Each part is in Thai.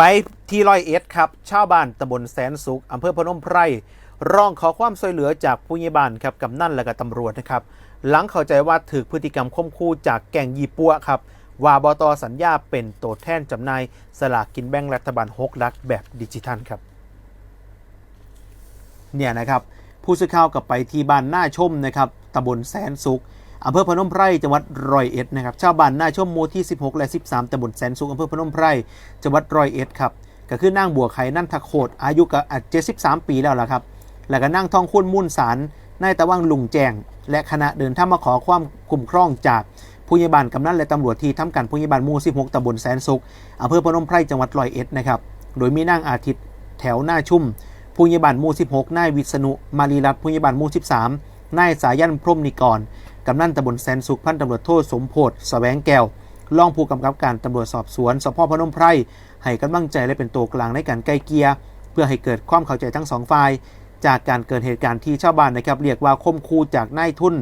ไปที่ร้อยเอ็ดครับชาวบ้านตำบลแสนสุขอำเภอพนมไพรร้องขอความช่วยเหลือจากผู้ใหญ่บ้านครับกำนันและก็ตำรวจนะครับ หลังเข้าใจว่าถือพฤติกรรมข่มขู่จากแก่งยีปัวครับว่าบตสัญญาเป็นตัวแทนจำหน่ายสลากกินแบ่งรัฐบาล6ลักแบบดิจิทัลครับเนี่ยนะครับผู้สื่อข่าวกับไปที่บ้านหน้าชมนะครับตำบลแสนสุข อำเภอพนมไพรจังหวัดร้อยเอ็ดนะครับชาวบ้านหน้าชมหมู่ที่ 16 และ 13ตำบลแสนสุขอำเภอพนมไพรจังหวัดร้อยเอ็ดครับก็คือนางบัวไข่นั่นทะโคดอายุก็อาจ73ปีแล้วล่ะครับ แล้วก็นั่งท่องคุ้นมุ่นสารนายตะวังลุงแจงและคณะเดินทางมาขอความคุ้มครองจากผู้ใหญ่บ้านกำนันและตำรวจที่ทำการผู้ใหญ่บ้านหมู่ 16ตำบลแสนสุขอำเภอพนมไพรจังหวัดร้อยเอ็ดนะครับโดยมีนางอาทิตย์แถวหน้าชุ่มผู้ใหญ่บ้านหมู่ 16 นายวิษณุมารีรัตน์ผู้ใหญ่บ้านหมู่ 13 นายสายันพรมนิกร กำนันตำบลแสนสุขพันตำรวจโทษสมโพธแสวงแก้วรองผู้กำกับการตำรวจสอบสวนสพพนมไพรให้กำลังใจและเป็นตัวกลางในการไกลเกลียเพื่อให้เกิดความเข้าใจทั้งสองฝ่าย จากการเกิดเหตุการณ์ที่ชาวบ้านนะครับเรียกว่าคมคูจากนายทุน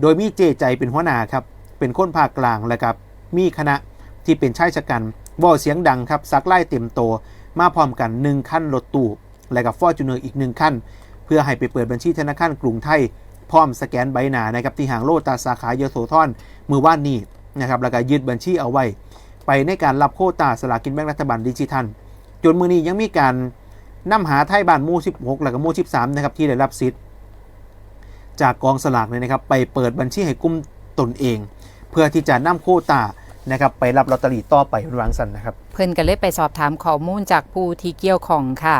โดยมีเจใจเป็นหัวหน้าครับเป็นคนภาคกลางและครับมีคณะที่เป็นชายชะกันบ่เสียงดังครับซักไล่เต็มโตวมาพร้อมกันหนึ่งคันรถตู้และกับฟอร์จูเนอร์อีกหนึ่งขั้นเพื่อให้ไปเปิดบัญชีธนาคารกรุงไทย พร้อมสแกนใบหนานะครับที่หางโลตาสาขาเยโสธรมือว่านนี้นะครับแล้วก็ยึดบัญชีเอาไว้ ไปในการรับโคตาสลากินแบ่งรัฐบาลดิจิทัล จนมือนี้ยังมีการนำหาไทยบ้านมู่16 และก็มู่13นะครับที่ได้รับสิทธิ์จากกองสลากเลยนะครับไปเปิดบัญชีให้กลุ่มตนเอง เพื่อที่จะนำโคตานะครับไปรับลอตเตอรี่ต่อไปเป็นวางสันนะครับ เพิ่นก็เลยไปสอบถามข้อมูลจากผู้ที่เกี่ยวข้องค่ะ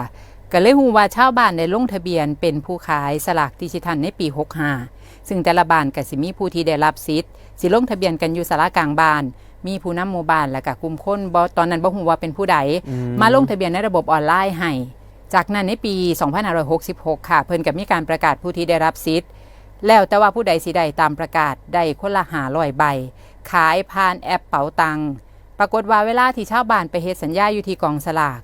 ก็เลยฮู้ว่าชาวบ้านได้ลงทะเบียนเป็นผู้ขายสลากดิจิทัลในปี 65 ซึ่งแต่ละบ้านก็สิมีผู้ที่ได้รับสิทธิ์สิลงทะเบียนกันอยู่สารากลางบ้าน มีผู้นำหมู่บ้านและก็กลุ่มคนบ่ตอนนั้นบ่ฮู้ว่าเป็นผู้ใดอืมมาลงทะเบียนในระบบออนไลน์ให้ จากนั้นในปี 2566 ค่ะ เพิ่นก็มีการประกาศผู้ที่ได้รับสิทธิ์แล้วแต่ว่าผู้ใดสิได้ตามประกาศได้คนละหาร้อยใบ ขายผ่านแอปเป๋าตังค์ปรากฏว่าเวลาที่ชาวบ้านไปเฮ็ดสัญญาอยู่ที่กองสลาก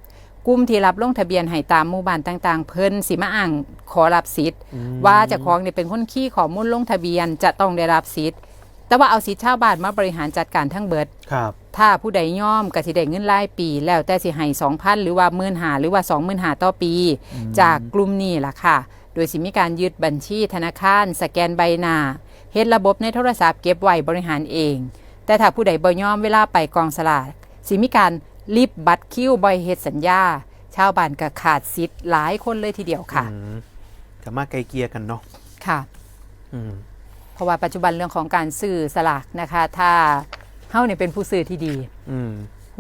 กลุ่มที่รับลงทะเบียนให้ตามหมู่บ้านต่างๆ เพิ่นสิมาอ้างขอรับสิทธิ์ ว่าเจะของเนี่ยเป็นคนขี้ข้อมูลลงทะเบียนจะต้องได้รับสิทธิ์ แต่ว่าเอาสิทธิ์ชาวบ้านมาบริหารจัดการทั้งเบิด ครับ ถ้าผู้ใดย่อมก็สิได้เงินรายปี แล้วแต่สิให้2,000 หรือว่าหมื่นหาหรือว่า20,000หาต่อปี จากกลุ่มนี้ล่ะค่ะ โดยสิมีการยึดบัญชีธนาคาร สแกนใบหน้าเฮ็ดระบบในโทรศัพท์เก็บไว้บริหารเอง แต่ถ้าผู้ใดบ่ยอมเวลาไปกองสลากสิมีการ รีบบัตรคิวบ่อยเฮ็ดสัญญา ชาวบ้านก็ขาดสิทธิ์หลายคนเลยทีเดียวค่ะอืมก็มาไกลเกลียกันเนาะค่ะ อืม เพราะว่าปัจจุบันเรื่องของการซื้อสลากนะคะ ถ้าเฮาเนี่ยเป็นผู้ซื้อที่ดี อืม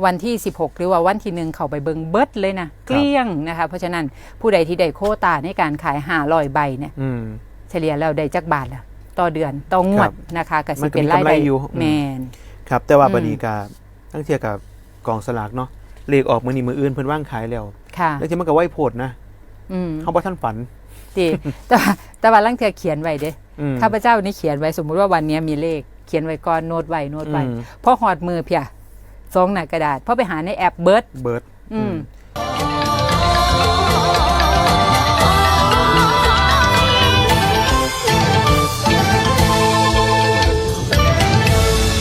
วันที่ 16 หรือว่าวันที่หนึ่งเขาไปเบิงเบิดเลยนะ เกลี้ยงนะคะ เพราะฉะนั้นผู้ใดที่ได้โควตาในการขายหาลอยใบเนี่ยอืม เฉลี่ยแล้วได้จักบาทละต่อเดือนต่องวดครับนะคะก็มัสินก็เป็นมีรายกำไรได้อยู่แมน ครับ แต่ว่าอืมบดีกาตั้งเทียกับ กองสลากเนาะเลขออกมือนี้มืออื่นเพิ่นว่างขายแล้วค่ะแล้วที่มันก็ไหวโพดนะอืมเขาบ่ท่านฝันดีแต่ว่าแต่ว่าลังเทียเขียนไว้เด้อืมข้าพเจ้านี่เขียนไว้สมมุติว่าวันนี้มีเลขเขียนไว้ก่อนโน้ตไว้โน้ตไว้อืมพอหอดมือเพียสองหน้ากระดาษพอไปหาในแอปเบิร์ดเบิร์ดอืมอืม